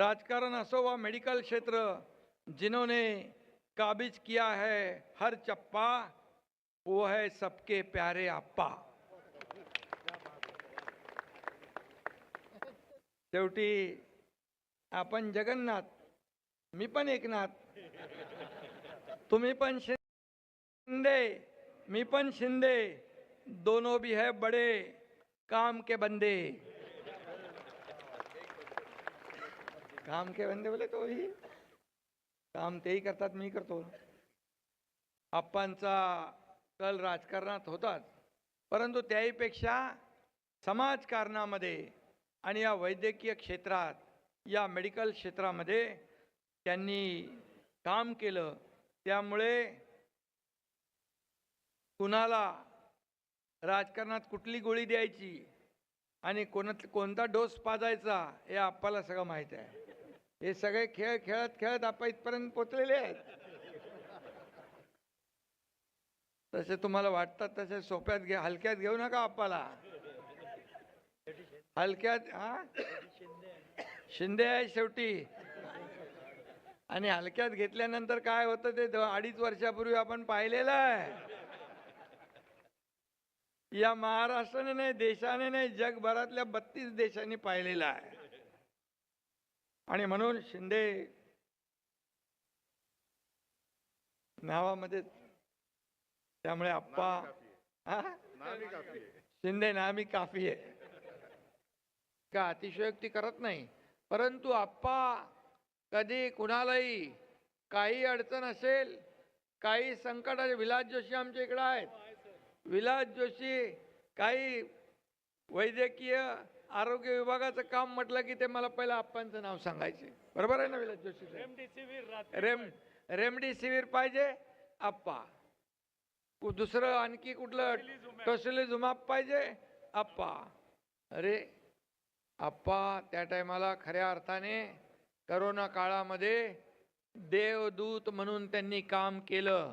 राजकारण असो व मेडिकल क्षेत्र जिन्होंने काबिज किया है हर चप्पा, वो है सबके प्यारे अप्पा शेवटी आपण जगन्नाथ, मी पण एकनाथ। तुम्ही शिंदे, मी शिंदे, दोनों भी है बड़े काम के बंदे। काम के बंदे बोले तो ही काम तेही करतात मी करतो। आप्पांचा कल राजकारणात होताच परंतु त्याहीपेक्षा समाजकारणामध्ये आणि या वैद्यकीय क्षेत्रात या मेडिकल क्षेत्रामध्ये त्यांनी काम केलं त्यामुळे कुणाला राजकारणात कुठली गोळी द्यायची आणि कोण कोणता डोस पाजायचा हे आप्पाला सगळं माहीत आहे. हे सगळे खेळ खेळत खेळत आपण इथपर्यंत पोचलेले आहेत. तसे तुम्हाला वाटतात तसे सोप्यात घे हलक्यात घेऊ नका आप्पाला हलक्यात हा? शिंदे आहे शेवटी. आणि हलक्यात घेतल्यानंतर काय होतं ते अडीच वर्षापूर्वी आपण पाहिलेलं आहे. या महाराष्ट्राने नाही देशाने नाही जगभरातल्या बत्तीस देशांनी पाहिलेलं आहे. आणि म्हणून शिंदे नावामध्ये त्यामुळे आप्पा हा? शिंदे नामी काफी आहे. का अतिशयोक्ती करत नाही? परंतु आप्पा कधी कुणालाही काही अडचण असेल काही संकटाचे विलास जोशी आमच्या इकडे आहेत. विलास जोशी काही वैद्यकीय आरोग्य विभागाचं काम म्हटलं की ते मला पहिलं आप्पांचं नाव सांगायचे. बरोबर आहे ना विलास जोशी साहेब? रेम रेमडेसिवीर पाहिजे आप्पा. दुसरं आणखी कुठलं? टोसिलिझुमाब पाहिजे आप्पा. अरे आप्पा त्या टायमाला खऱ्या अर्थाने करोना काळामध्ये देवदूत म्हणून त्यांनी काम केलं.